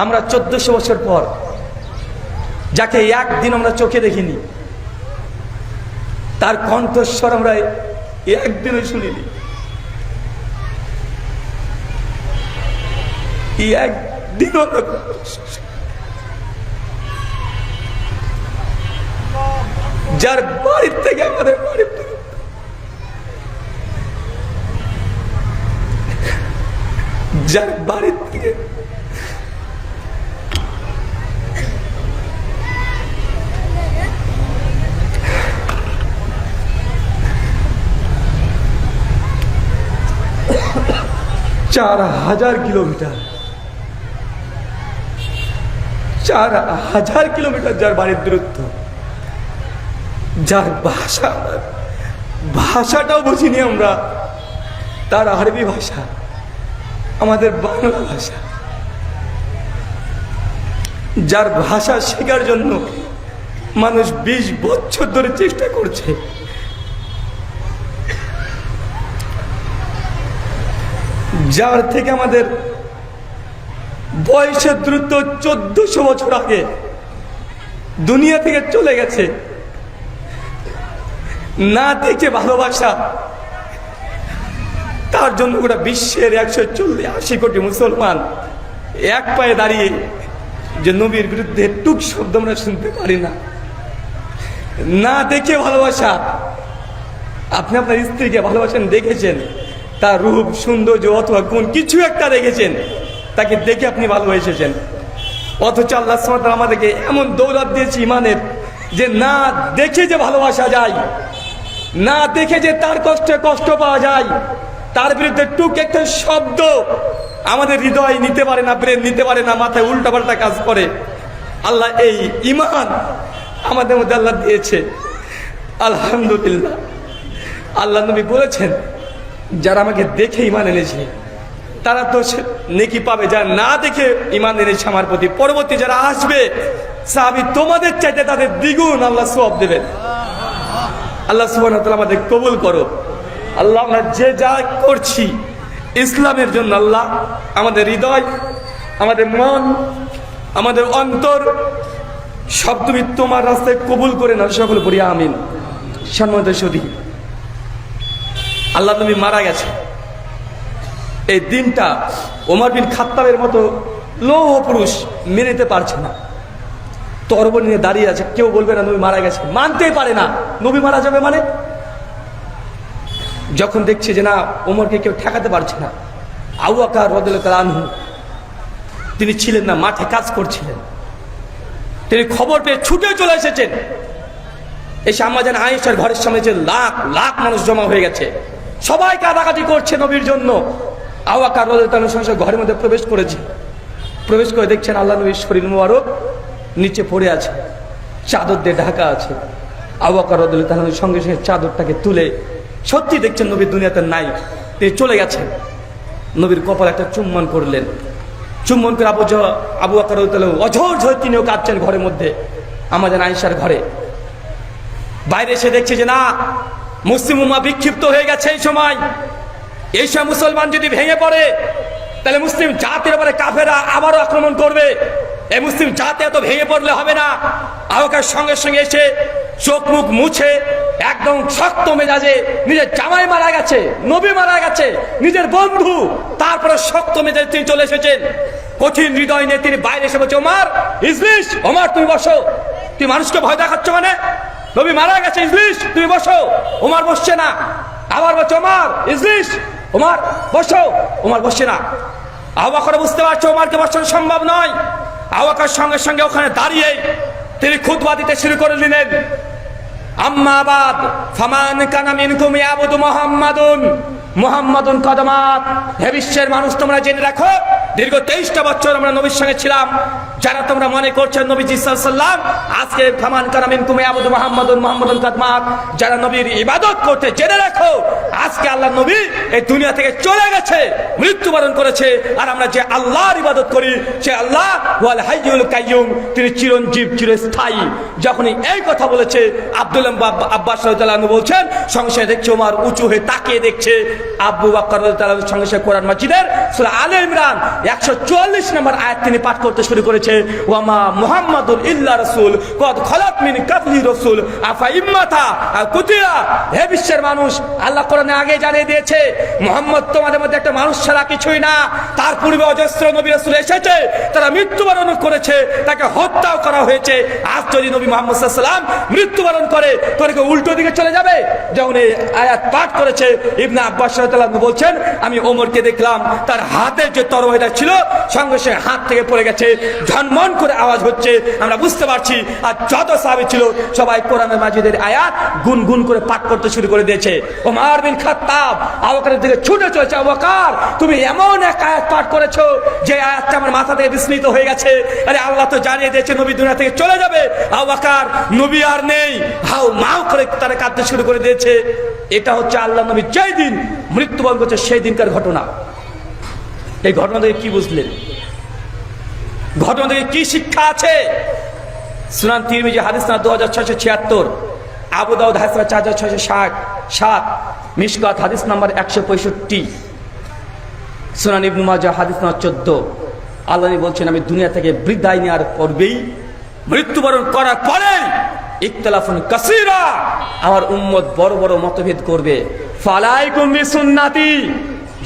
আমরা চোদ্দশো বছর পর, যাকে একদিন আমরা চোখে দেখিনি, তার কণ্ঠস্বর আমরা একদিনও শুনিনি শুনিনি। যার বাড়ির থেকে আমাদের বাড়ির দূরত্ব। যার বাড়ির থেকে চার হাজার কিলোমিটার। চার হাজার কিলোমিটার যার বাড়ির দূরত্ব। যার ভাষা, ভাষাটাও বুঝিনি আমরা। তার আরবি ভাষা, আমাদের বাংলা ভাষা। যার ভাষা শেখার জন্য মানুষ বিশ বছর ধরে চেষ্টা করছে। যার থেকে আমাদের বয়সের দ্রুত চোদ্দশো বছর আগে দুনিয়া থেকে চলে গেছে। না দেখে ভালোবাসা, তার জন্য গোটা বিশ্বের একশো চল্লিশ আশি কোটি মুসলমান এক পায়ে দাঁড়িয়ে যে নবীর বিরুদ্ধে টুক শব্দ আমরা শুনতে পারি না। না দেখে ভালোবাসা, আপনি আপনার স্ত্রীকে ভালোবাসেন, দেখেছেন? তার রূপ, সৌন্দর্য অথবা কোন কিছু একটা দেখেছেন, তাকে দেখে আপনি ভালোবেসেছেন অথচ আল্লাহ ওয়া আমাদেরকে এমন দৌলত দিয়েছে ইমানের যে না দেখে যে ভালোবাসা যায়, না দেখে যে তার কষ্টে কষ্ট পাওয়া যায়, তার বিরুদ্ধে টুক একটা শব্দ আমাদের হৃদয় নিতে পারে না, ব্রেন নিতে পারে না, মাথায় উল্টাপাল্টা কাজ করে। আল্লাহ এই ইমান আমাদের মধ্যে আল্লাহ দিয়েছে। আলহামদুলিল্লাহ। আল্লাহ নবী বলেছেন যারা আমাকে দেখে ইমান এনেছে, তারা তো নেকি পাবে, যারা না দেখে ইমান এনেছে আমার প্রতি। পরবর্তী যারা আসবে, সাহাবি তোমাদের চাইতে তাদের দ্বিগুণ আল্লাহ সব দেবেন। আল্লাহ ওয়া আমাদের কবুল করো আল্লাহ, আমরা যে যা করছি, ইসলামের জন্য আল্লাহ, আমাদের হৃদয়, আমাদের মন, আমাদের অন্তর, সব তুমি তোমার রাস্তায় কবুল করে না সকল করি আমিন। সম্মানিত সদী আল্লাহ নবী মারা গেছে। এই দিনটা ওমর বিন খাত্তাবের মতো লৌহ পুরুষ মেনে নিতে পারছে না। তরব নিয়ে দাঁড়িয়ে আছে, কেউ বলবে না নবী মারা গেছে। মানতেই পারে না। নবী মারা যাবে মানে? যখন দেখছে যে না, ওমরকে কেউ ঠেকাতে পারছে না আউ আকার রদুল আনহু, তিনি ছিলেন না, মাঠে কাজ করছিলেন। তিনি খবর পেয়ে ছুটে চলে এসেছেন। এসে আমাজান আয়েশার ঘরের সামনে যে লাখ লাখ মানুষ জমা হয়ে গেছে। সবাই কাটাকাটি করছে নবীর জন্য। আওয়াকার রোদের সংসার ঘরের মধ্যে প্রবেশ করেছে। প্রবেশ করে দেখছেন আল্লাহ নবীর শরীর মুবারক নিচে পড়ে আছে, চাদর দিয়ে ঢাকা আছে। আওয়াকার রদুল তাহলে সঙ্গে সঙ্গে চাদরটাকে তুলে সত্যি দেখছেন নবীর দুনিয়াতে নাই তিনি চলে গেছেন। নবীর কপাল একটা চুম্বন করলেন। চুম্বন করে আবু আবু আকার অঝর ঝর তিনিও কাঁদছেন ঘরের মধ্যে, আমাদের আয়েশার ঘরে। বাইরে এসে দেখছে যে না মুসলিম উমা বিক্ষিপ্ত হয়ে গেছে এই সময়। এই সময় মুসলমান যদি ভেঙে পড়ে, তাহলে মুসলিম জাতির উপরে কাফেরা আবারও আক্রমণ করবে। এই মুসলিম জাতি এত ভেঙে পড়লে হবে না। আহকার সঙ্গে সঙ্গে এসে চোখ মুখ মুছে একদম শক্ত মেজাজে নিজের জামাই মারা গেছে, নবী মারা গেছে, নিজের বন্ধু, তারপরে শক্ত মেজাজে তিনি চলে এসেছেন। কঠিন হৃদয় নিয়ে তিনি বাইরে এসে বলছে, ওমার ইসলিশ ওমার, তুমি বসো। তুই মানুষকে ভয় দেখাচ্ছ মানে? নবী মারা গেছে ইজলিশ তুমি বসো। ওমার বসছে না। আবার বলছে ওমার ইজলিশ ওমার বসো। ওমার বসছে না। আবাকর বুঝতে পারছ ওমারকে বসানো সম্ভব নয়। আবাকর সঙ্গে সঙ্গে ওখানে দাঁড়িয়ে তিনি খুতবা দিতে শুরু করে দিলেন। আম্মাবাদ ফামান কানা মিনকুম ইয়াবুদু মুহাম্মাদুন। মুহাম্মাদুন কদমাত। হে বিশ্বের মানুষ, তোমরা জেনে রাখো, দীর্ঘ তেইশটা বছর আমরা নবীর সঙ্গে ছিলাম। যারা তোমরা মনে করছেন নবী সাল্লাম আজকে ফামান কানা তুমি ইয়াবুদু মুহাম্মাদুন মুহাম্মাদুন কদমাত যারা নবীর ইবাদত করতে জেনে রাখো, আজকে আল্লাহ নবী এই দুনিয়া থেকে চলে গেছে, মৃত্যুবরণ করেছে, আর আমরা যে আল্লাহর ইবাদত করি, সে আল্লাহ ওয়াল হাইয়ুল কাইয়ুম তিনি চিরঞ্জীব, চিরস্থায়ী। যখনই এই কথা বলেছে, আব্দুল আব্বাস আনহু বলছেন সঙ্গে দেখছে ওমার উঁচু হয়ে তাকিয়ে দেখছে আব্বু বাক্কর সঙ্গে কোরআন মাজিদের আলে ইমরান 144 নম্বর আয়াত তিনি পাঠ করতে শুরু করেছে। ওয়ামা মুহাম্মাদুল ইল্লা রাসূল, কদ খলাত মিন কাবলি রাসূল। আফা ইম্মাতা আও কুতিয়া হে বিশ্বের মানুষ, আল্লাহ কোরআনে আগে জানিয়ে দিয়েছে, মোহাম্মদ তোমাদের মধ্যে একটা মানুষ ছাড়া কিছুই না। তার পূর্বে অজস্র নবী রাসূল এসেছে, তারা মৃত্যুবরণ করেছে, তাকে হত্যাও করা হয়েছে। আজ যদি নবী মোহাম্মদ সাল্লাম মৃত্যুবরণ করে তোরে উল্টো দিকে চলে যাবে? যখন এই আয়াত পাঠ করেছে, ইবনে আব্বাস রাদিয়াল্লাহু বলছেন, আমি ওমরকে দেখলাম, তার হাতে যে তরবারিটা ছিল, সঙ্গে সঙ্গে হাত থেকে পড়ে গেছে। ঝনমন করে আওয়াজ হচ্ছে। আমরা বুঝতে পারছি, আর যত সাহাবী ছিল, সবাই কোরআনের মাজিদের আয়াত গুনগুন করে পাঠ করতে শুরু করে দিয়েছে। ওমর বিন খাত্তাব আবকারের দিকে ছুটে চলেছে আবকার তুমি এমন এক আয়াত পাঠ করেছ, যে আয়াতটা আমার মাথা থেকে বিস্মিত হয়ে গেছে। আরে আল্লাহ তো জানিয়ে দিয়েছে, নবী দুনিয়া থেকে চলে যাবে। আবকার নবী আর নেই। হাউ মাউ করে তারা কাঁদতে শুরু করে দিয়েছে। এটা হচ্ছে আল্লাহ নবী যেই দিন মৃত্যুবরণ করছে, সেই দিনকার ঘটনা। এই ঘটনা থেকে কি বুঝলেন? ঘটনা থেকে কি শিক্ষা আছে? সুনান তিরমিজি, হাদিস না দু হাজার ছয়শো ছিয়াত্তর। আবু দাউদ, হাদিস না চার হাজার ছয়শো ষাট। সাত, মিশকাত, হাদিস নাম্বার একশো পঁয়ষট্টি। সুনান ইবনু মাজা, হাদিস নাম্বার চোদ্দ। আল্লাহ বলছেন, আমি দুনিয়া থেকে বিদায় নেওয়ার পর্বেই মৃত্যুবরণ করার পরে ইখতলাফুন কাসিরা আমার উম্মত বড় বড় মতভেদ করবে। ফালাই ফালাইকুম সুন্নাতি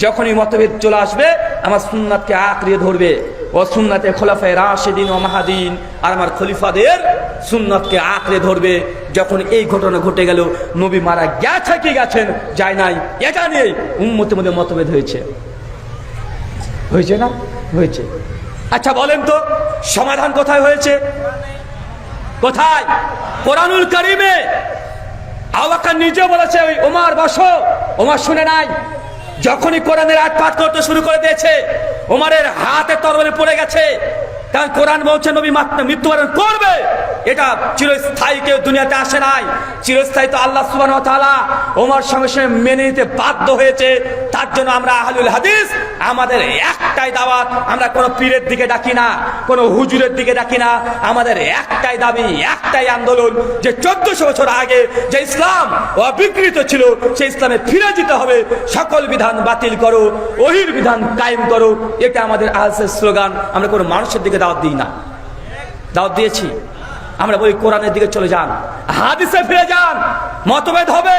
যখনই মতভেদ চলে আসবে, আমার সুন্নাতকে আঁকড়িয়ে ধরবে। ও সুন্নাতে খোলাফায় রাশেদিন ও মাহাদিন, আর আমার খলিফাদের সুন্নাতকে আঁকড়ে ধরবে। যখন এই ঘটনা ঘটে গেল, নবী মারা গেছে কি গেছেন যায় নাই। এটা নিয়ে উম্মতের মধ্যে মতভেদ হয়েছে। হয়েছে না? হয়েছে। আচ্ছা বলেন তো, সমাধান কোথায় হয়েছে? কোথায়? কোরআনুল করিমে। আবাকার নিজে বলেছে, ওই ওমার, বসো। ওমার শুনে নাই। যখনই কোরআনের পাঠ করতে শুরু করে দিয়েছে ওমারের হাতে তরবারি পড়ে গেছে। কারণ কোরআন বলছে নবী মাত্র মৃত্যুবরণ করবে। এটা চিরস্থায়ী, কেউ দুনিয়াতে আসে নাই। চিরস্থায়ী তো আল্লাহ সুবান তাআলা ওমর সঙ্গে সঙ্গে মেনে নিতে বাধ্য হয়েছে। তার জন্য আমরা আহলুল হাদিস, আমাদের একটাই দাওয়াত, আমরা কোনো পীরের দিকে ডাকি না, কোনো হুজুরের দিকে ডাকি না। আমাদের একটাই দাবি, একটাই আন্দোলন যে চোদ্দশো বছর আগে যে ইসলাম অবিকৃত ছিল, সেই ইসলামে ফিরে যেতে হবে। সকল বিধান বাতিল করো ওহির বিধান কায়েম করো। এটা আমাদের আহসের স্লোগান। আমরা কোনো মানুষের দিকে দাওয়াত দিই না। দাওয়াত দিয়েছি। আমরা বলি, কোরআনের দিকে চলে যান। হাদিসে ফিরে যান। মতভেদ হবে।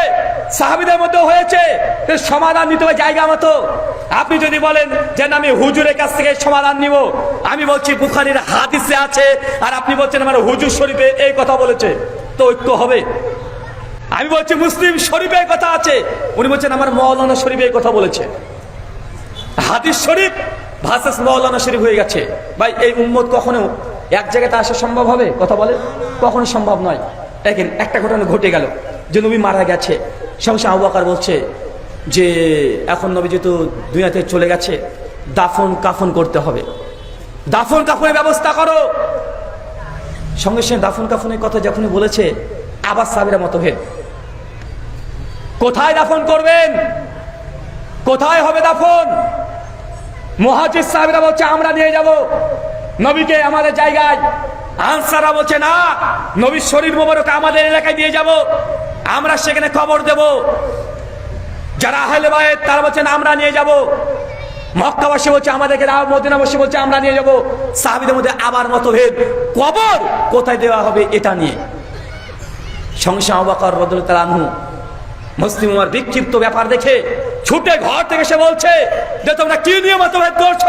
সাহাবিদের মধ্যে হয়েছে। সমাধান নিতে হবে জায়গা মতো। আপনি যদি বলেন যে আমি হুজুরের কাছ থেকে সমাধান নিব। আমি বলছি, বুখারির হাদিসে আছে। আর আপনি বলছেন, আমার হুজুর শরীফে এই কথা বলেছে। তো ঐক্য হবে। আমি বলছি, মুসলিম শরীফের কথা আছে। উনি বলছেন, আমার মৌলানা শরীফে এই কথা বলেছে। হাদিস শরীফ ভার্সাস মৌলানা শরীফ হয়ে গেছে। ভাই, এই উম্মত কখনো এক জায়গাতে আসা সম্ভব হবে? কথা বলে কখনো সম্ভব নয়। দেখেন, একটা ঘটনা ঘটে গেল। যে নবী মারা গেছে। সঙ্গে আবু বকর বলছে যে, এখন নবী যেহেতু দুনিয়াতে চলে গেছে, দাফন কাফন করতে হবে। দাফন কাফনের ব্যবস্থা করো! সঙ্গে সঙ্গে দাফন কাফনের কথা যখনই বলেছে আবার সাবিরা মতভেদ কোথায় দাফন করবেন? কোথায় হবে দাফন? মহাজির সাহেবরা বলছে, আমরা নিয়ে যাব। নবীকে আমাদের জায়গায় আনসাররা বলছে, না, নবীর শরীর মোবারক আমাদের এলাকায় দিয়ে যাব। আমরা সেখানে খবর দেব। যারা আহলে বাইত, তারা বলছেন আমরা নিয়ে যাব। মক্কাবাসী বলছে, আমাদেরকে মদিনাবাসী বলছে, আমরা নিয়ে যাব। সাহাবিদের মধ্যে আবার মতভেদ। কবর কোথায় দেওয়া হবে এটা নিয়ে। সংসা অবাকর বদল তালানহু মুসলিম উমার বিক্ষিপ্ত ব্যাপার দেখে ছুটে ঘর থেকে সে বলছে যে, তোমরা কি নিয়ে মতভেদ করছ?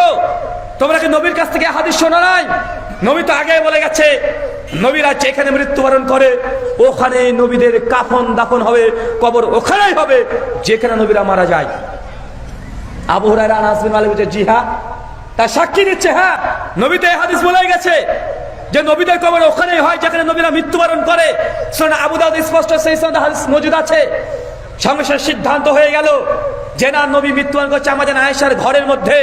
তোমরা কি নবীর কাছ থেকে হাদিস শোনা নাই? নবী তো আগে বলে গেছে নবীরা যেখানে মৃত্যুবরণ করে, ওখানে নবীদের কাফন দাফন হবে, কবর ওখানেই হবে, যেখানে নবীরা মারা যায়। আবু হুরায়রা আনাস বিন মালিক বলছে, জি হ্যাঁ। তার সাক্ষী দিচ্ছে হ্যাঁ। নবীতে হাদিস বলে গেছে যে, নবীদের কবর ওখানেই হয়, যেখানে নবীরা মৃত্যুবরণ করে। শোনা আবু দাউদ স্পষ্ট সেই সঙ্গে হাদিস মজুদ আছে। সঙ্গে সিদ্ধান্ত হয়ে গেল। যে নবী মৃত্যুবরণ করছে আমাদের আয়েশার ঘরের মধ্যে।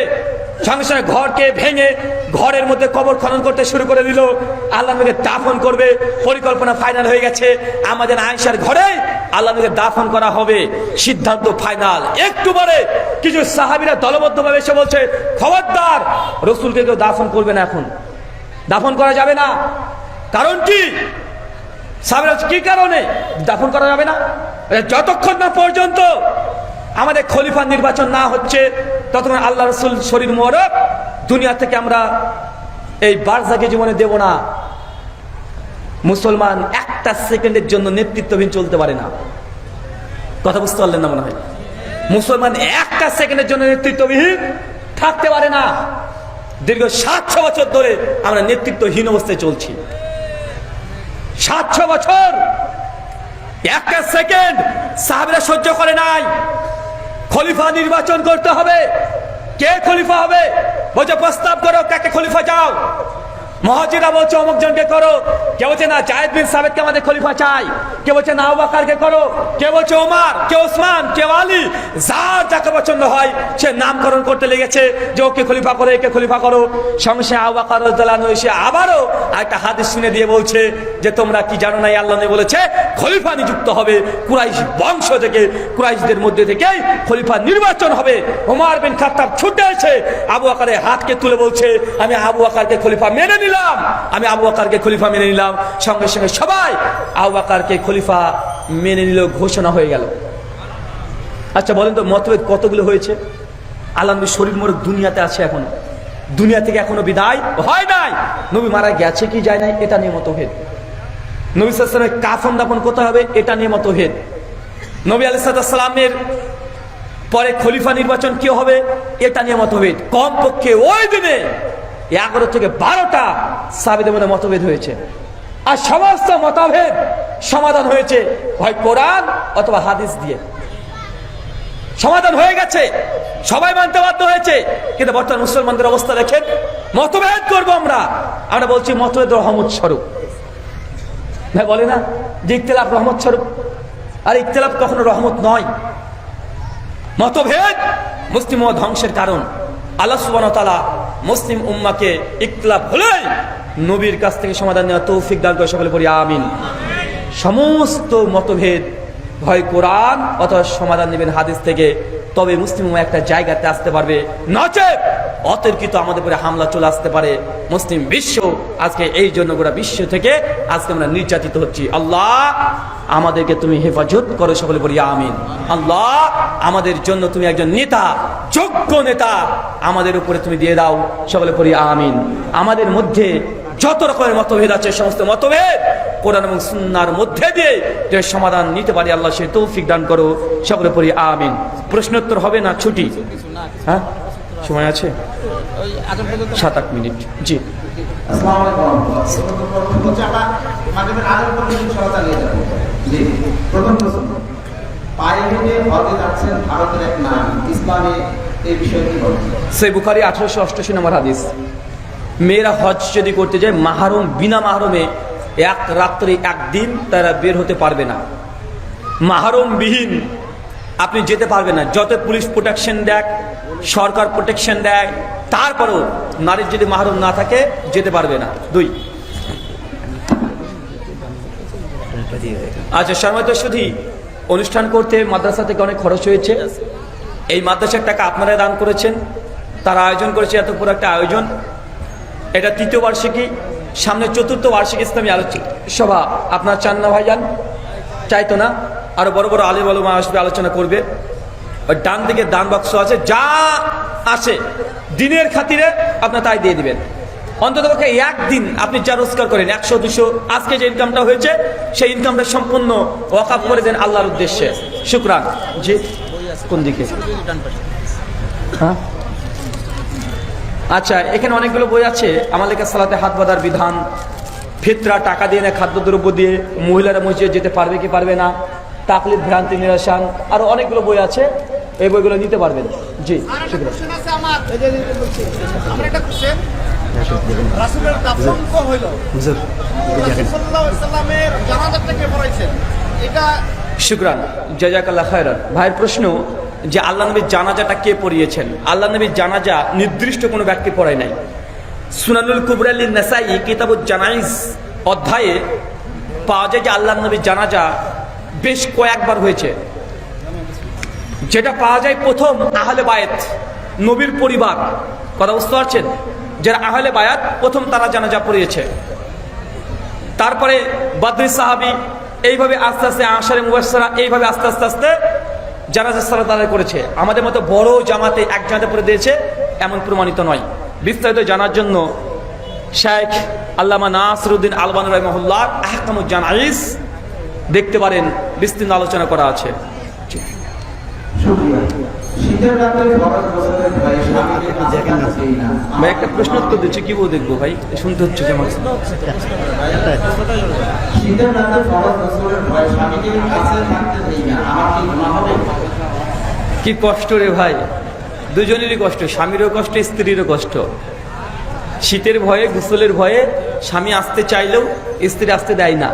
সঙ্গে ঘরকে ভেঙে ঘরের মধ্যে কবর খনন করতে শুরু করে দিল। আল্লাহ নবীকে দাফন করবে। পরিকল্পনা ফাইনাল হয়ে গেছে। আমাদের আয়েশার ঘরে আল্লাহ নবীকে দাফন করা হবে। সিদ্ধান্ত ফাইনাল একটু পরে কিছু সাহাবিরা দলবদ্ধভাবে এসে বলছে, খবরদার, রসুলকে কেউ দাফন করবে না এখন। দাফন করা যাবে না। কারণ কি? সাবরাজ কি কারণে? দাফন করা যাবে না? যতক্ষণ না পর্যন্ত আমাদের খলিফা নির্বাচন না হচ্ছে, ততক্ষণ আল্লাহ রসুল শরীর মোরব দুনিয়া থেকে আমরা এই বারজাকে জীবনে দেব না। মুসলমান একটা সেকেন্ডের জন্য নেতৃত্বহীন চলতে পারে না। কথা বুঝতে পারলেন না মনে হয়? মুসলমান একটা সেকেন্ডের জন্য নেতৃত্ববিহীন থাকতে পারে না। দীর্ঘ সাতশো বছর ধরে আমরা নেতৃত্বহীন অবস্থায় চলছি। সাতশো বছর একটা সেকেন্ড সাহাবিরা সহ্য করে নাই। খলিফা নির্বাচন করতে হবে। কে খলিফা হবে? বলছে, প্রস্তাব করো কাকে খলিফা যাও মহাজিরা বলছে অমুক জনকে করো। কে বলছে, না, জায়েদ বিন সাবেদকে আমাদের খলিফা চাই? কে বলছে, না আবাকারকে করো। কে বলছে, ওমার, কে ওসমান, কে আলী যার যাকে পছন্দ হয়, সে নামকরণ করতে লেগেছে। যে ওকে খলিফা করো, একে খলিফা করো। সঙ্গে সে আবাকার এসে আবারও একটা হাদিস শুনে দিয়ে বলছে যে, তোমরা কি জানো না আল্লাহ বলেছে, খলিফা নিযুক্ত হবে কুরাইশ বংশ থেকে, কুরাইশদের মধ্যে থেকেই খলিফা নির্বাচন হবে। ওমর বিন খাত্তাব ছুটে এসে আবু আকারের হাতকে তুলে বলছে, আমি আবু আকারকে খলিফা মেনে নিলাম। আমি আবু আকারকে খলিফা মেনে নিলাম। সঙ্গে সঙ্গে সবাই আবু আকারকে খলিফা মেনে নিল ঘোষণা হয়ে গেল। আচ্ছা বলেন তো, মতভেদ কতগুলো হয়েছে? আল্লাহ শরীর মোর দুনিয়াতে আছে এখনও। দুনিয়া থেকে এখনও বিদায় হয় নাই। নবী মারা গেছে কি যায় নাই, এটা নিয়ে মতভেদ। নবী সালামের কাফন দাফন কোথায় হবে, এটা নিয়ে মতভেদ। নবী আলাইসালামের পরে খলিফা নির্বাচন কি হবে, এটা নিয়ে মতভেদ। কমপক্ষে ওই দিনে এগারো থেকে বারোটা সাবিদের মধ্যে মতভেদ হয়েছে। আর সমস্ত মতভেদ সমাধান হয়েছে হয় কোরআন অথবা হাদিস দিয়ে। সমাধান হয়ে গেছে। সবাই মানতে বাধ্য হয়েছে। কিন্তু বর্তমান মুসলমানদের অবস্থা দেখেন, মতভেদ করব আমরা। আমরা বলছি মতভেদ রহমত স্বরূপ। বলে না যে ইকতলাফ রহমত স্বরূপ। আর ইকতলাফ কখনো রহমত নয়। মতভেদ মুসলিম ধ্বংসের কারণ। আল্লাহ সুবান তালা মুসলিম উম্মাকে ইকলাপ হলেই নবীর কাছ থেকে সমাধান নেওয়া তৌফিক দান করে সকলে পড়ি, আমিন। সমস্ত মতভেদ ভয় কোরআন, অথবা সমাধান নেবেন হাদিস থেকে। তবে মুসলিম একটা জায়গাতে আসতে পারবে। নচেত অতর্কিত আমাদের উপরে হামলা চলে আসতে পারে। মুসলিম বিশ্ব আজকে এই জন্য গোটা বিশ্ব থেকে আজকে আমরা নির্যাতিত হচ্ছি। আল্লাহ আমাদেরকে তুমি হেফাজত করো সকলে বলি আমিন। আল্লাহ আমাদের জন্য তুমি একজন নেতা, যোগ্য নেতা আমাদের উপরে তুমি দিয়ে দাও সকলে পড়ি আমিন। আমাদের মধ্যে যত রকমের মতভেদ আছে, সমস্ত মতভেদ কোরআন এবং সুন্নার মধ্যে দিয়ে যে সমাধান নিতে পারি আল্লাহ, সে তৌফিক দান করো সকলে পড়ি আমিন। প্রশ্নোত্তর হবে না ছুটি? হ্যাঁ? সময় আছে? সাত আট মিনিট। জি। আসসালামু আলাইকুম হচ্ছে আমরা মাগরিবের আগের পর ইনশাআল্লাহ চালিয়ে যাব জি প্রথম প্রশ্ন পায়ে হেঁটে হজে যাচ্ছেন ভারতের এক নাম ইসলামে এই বিষয়ে কি বলছেন সে বুখারি আঠারোশো অষ্টাশি নম্বর মেয়েরা হজ যদি করতে যায়, মাহারম, বিনা মাহারমে এক রাত্রে একদিন তারা বের হতে পারবে না। মাহারম বিহীন আপনি যেতে পারবেন না। যত পুলিশ প্রোটেকশন দেয় সরকার প্রোটেকশন দেয়, তারপরেও নারীর যদি মাহরুম না থাকে, যেতে পারবে না। দুই। আচ্ছা শর্মাত শুধু অনুষ্ঠান করতে মাদ্রাসা থেকে অনেক খরচ হয়েছে। এই মাদ্রাসার টাকা আপনারা দান করেছেন। তারা আয়োজন করেছে এত পুরো একটা আয়োজন। এটা তৃতীয় বার্ষিকী, সামনে চতুর্থ বার্ষিক ইসলামী আলোচনা সভা। আপনার চান না ভাইজান? চাইতো না? আরও বড় বড় আলিম আলমা আসবে, আলোচনা করবে। ওই ডান দিকে দান বাক্স আছে, যা আসে, দিনের খাতিরে আপনার তাই দিয়ে দিবেন। অন্তত পক্ষে একদিন আপনি যা রোজগার করেন, একশো, দুশো, আজকে যে ইনকামটা হয়েছে, সেই ইনকামটা সম্পূর্ণ ওয়াকাপ করে দেন আল্লাহর উদ্দেশ্যে। শুক্রান। জি, কোন দিকে? হ্যাঁ? আচ্ছা এখানে অনেকগুলো বই আছে। আমাদের কাছে সালাতে হাত বাঁধার বিধান, ফিতরা, টাকা দিয়ে না, খাদ্যদ্রব্য দিয়ে মহিলারা মসজিদে যেতে পারবে কি পারবে না? তাকলিফ ভ্রান্তি নিরাসান আরও অনেকগুলো বই আছে। এই বইগুলো নিতে পারবেন। জি শুক্রান জাজাকাল্লাহ খায়রান। ভাইয়ের প্রশ্ন যে আল্লাহ নবীর জানাজাটা কে পড়িয়েছেন? আল্লাহ নবীর জানাজা নির্দিষ্ট কোনো ব্যক্তি পড়ায় নাই। সুনানুল কুবরাল্লি নাসাই কিতাবুল জানাইজ অধ্যায়ে পাওয়া যায় যে আল্লাহ নবীর জানাজা বেশ কয়েকবার হয়েছে। যেটা পাওয়া যায় প্রথম আহলে বায়েত, নবীর পরিবার। কথা বুঝতে পারছেন? যারা আহলে বায়াত, প্রথম তারা জানাজা পড়িয়েছে। তারপরে বাদ্রি সাহাবি এইভাবে আস্তে আস্তে আশারে মুবাসারা এইভাবে আস্তে আস্তে আস্তে জানাজা সালাত আদায় করেছে। আমাদের মতো বড় জামাতে এক জামাতে পড়ে দিয়েছে, এমন প্রমাণিত নয়। বিস্তারিত জানার জন্য শেখ আল্লামা নাসরুদ্দিন আলবান রহমুল্লাহ আহকামুজ জানাইস দেখতে পারেন বিস্তীর্ণ আলোচনা করা আছে। ভাই একটা প্রশ্ন উত্তর দিচ্ছি কি বল দেখব ভাই? শুনতে হচ্ছে যে আমার। শীতের রাতে ফরজ গোসলের ভয়ে স্বামীকে কাছে থাকতে দেই না। আমার কি কি কষ্ট রে ভাই। দুজনেরই কষ্ট স্বামীরও কষ্ট স্ত্রীরও কষ্ট। শীতের ভয়ে গোসলের ভয়ে স্বামী আসতে চাইলেও স্ত্রী আসতে দেয় না।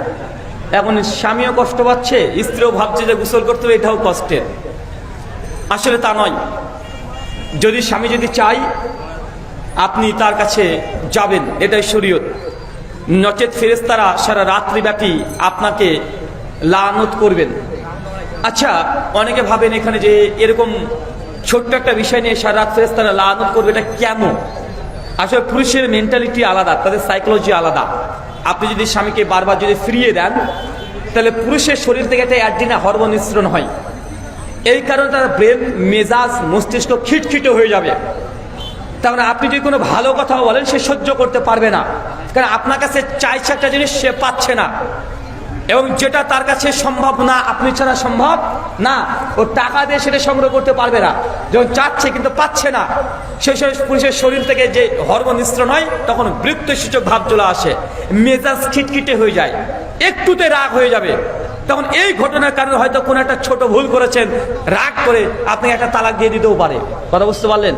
এখন স্বামীও কষ্ট পাচ্ছে, স্ত্রীও ভাবছে যে গোসল করতে হবে, এটাও কষ্টের আসলে তা নয়। যদি স্বামী যদি চাই আপনি তার কাছে যাবেন, এটাই শরীয়ত। নচেত ফেরেস্তারা সারা রাত্রিব্যাপী আপনাকে লানত করবেন। আচ্ছা অনেকে ভাবেন এখানে যে এরকম ছোট্ট একটা বিষয় নিয়ে সারা রাত ফেরেস্তারা লানত করবে, এটা কেন আসলে পুরুষের মেন্টালিটি আলাদা, তাদের সাইকোলজি আলাদা। আপনি যদি স্বামীকে বারবার যদি ফিরিয়ে দেন, তাহলে পুরুষের শরীর থেকে একটা অ্যাডিনা হরমোন নিঃসরণ হয়। এই কারণে তার ব্রেন, মেজাজ, মস্তিষ্ক খিটখিটে হয়ে যাবে। তার মানে আপনি যদি কোনো ভালো কথা বলেন, সে সহ্য করতে পারবে না। কারণ আপনার কাছে চাইছে একটা জিনিস, সে পাচ্ছে না। এবং যেটা তার কাছে সম্ভব না, আপনি ছাড়া সম্ভব না, ও টাকা দিয়ে সেটা সংগ্রহ করতে পারবে না। যখন চাচ্ছে কিন্তু পাচ্ছে না। সেই সময় পুরুষের শরীর থেকে যে হরমোন নিঃসরণ হয়, তখন বৃত্ত সূচক ভাব চলে আসে। মেজাজ খিটখিটে হয়ে যায়। একটুতে রাগ হয়ে যাবে। তখন এই ঘটনার কারণে হয়তো কোনো একটা ছোট ভুল করেছেন। রাগ করে আপনি একটা তালাক দিয়ে দিতেও পারে। কথা বুঝতে পারলেন?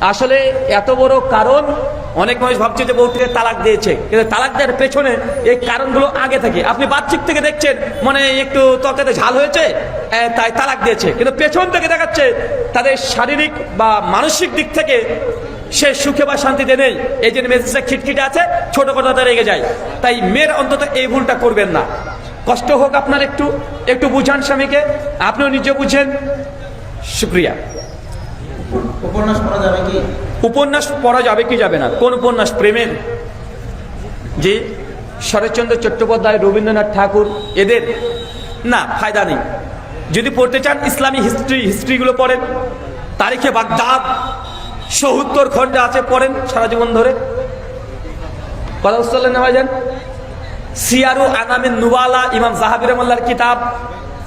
আসলে এত বড় কারণ অনেক মানুষ ভাবছে যে বউটিকে তালাক দিয়েছে। কিন্তু তালাক দেওয়ার পেছনে এই কারণগুলো আগে থাকে। আপনি বাচ্চিক থেকে দেখছেন মানে একটু তরকারিতে ঝাল হয়েছে তাই তালাক দিয়েছে। কিন্তু পেছন থেকে দেখাচ্ছে তাদের শারীরিক বা মানসিক দিক থেকে সে সুখে বা শান্তিতে নেই। এই জন্য মেসেজটা খিটখিটে আছে, ছোট কথাতে রেগে যায়। তাই মেয়ের অন্তত এই ভুলটা করবেন না। কষ্ট হোক আপনার একটু একটু বুঝান স্বামীকে। আপনিও নিজে বুঝেন। শুক্রিয়া। উপন্যাস পড়া যাবে কি? উপন্যাস পড়া যাবে কি যাবে না? কোন উপন্যাস? প্রেমের। যে শরৎচন্দ্র চট্টোপাধ্যায়, রবীন্দ্রনাথ ঠাকুর, এদের। না, ফায়দা নেই। যদি পড়তে চান ইসলামী হিস্ট্রি, হিস্ট্রিগুলো পড়েন, তারিখে বাগদাদ, সত্তর খণ্ডে আছে, পড়েন সারা জীবন ধরে। কথা বুঝতে পারলেন না সিয়ারু আনামিন নুবালা ইমাম জাহাবির কিতাব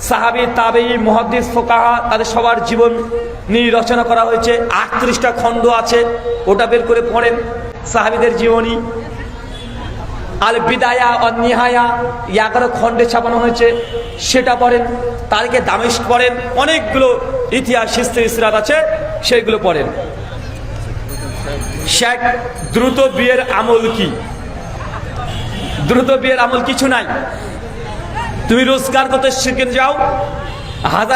সাহাবি, তাবেই, মহাদ্দিস, ফোকাহা, তাদের সবার জীবন নিয়ে রচনা করা হয়েছে। আটত্রিশটা খণ্ড আছে, ওটা বের করে পড়েন। সাহাবিদের জীবনী। আল বিদায়া অনিহায়া এগারো খণ্ডে ছাপানো হয়েছে, সেটা পড়েন। তাদেরকে দামেশ পড়েন। অনেকগুলো ইতিহাস, হিস্ট্রি ইসরাত আছে, সেইগুলো পড়েন। শেখ, দ্রুত বিয়ের আমল কি? দ্রুত বিয়ের আমল কিছু নাই। তুমি রোজগার করতে শিখে যাও। হাজার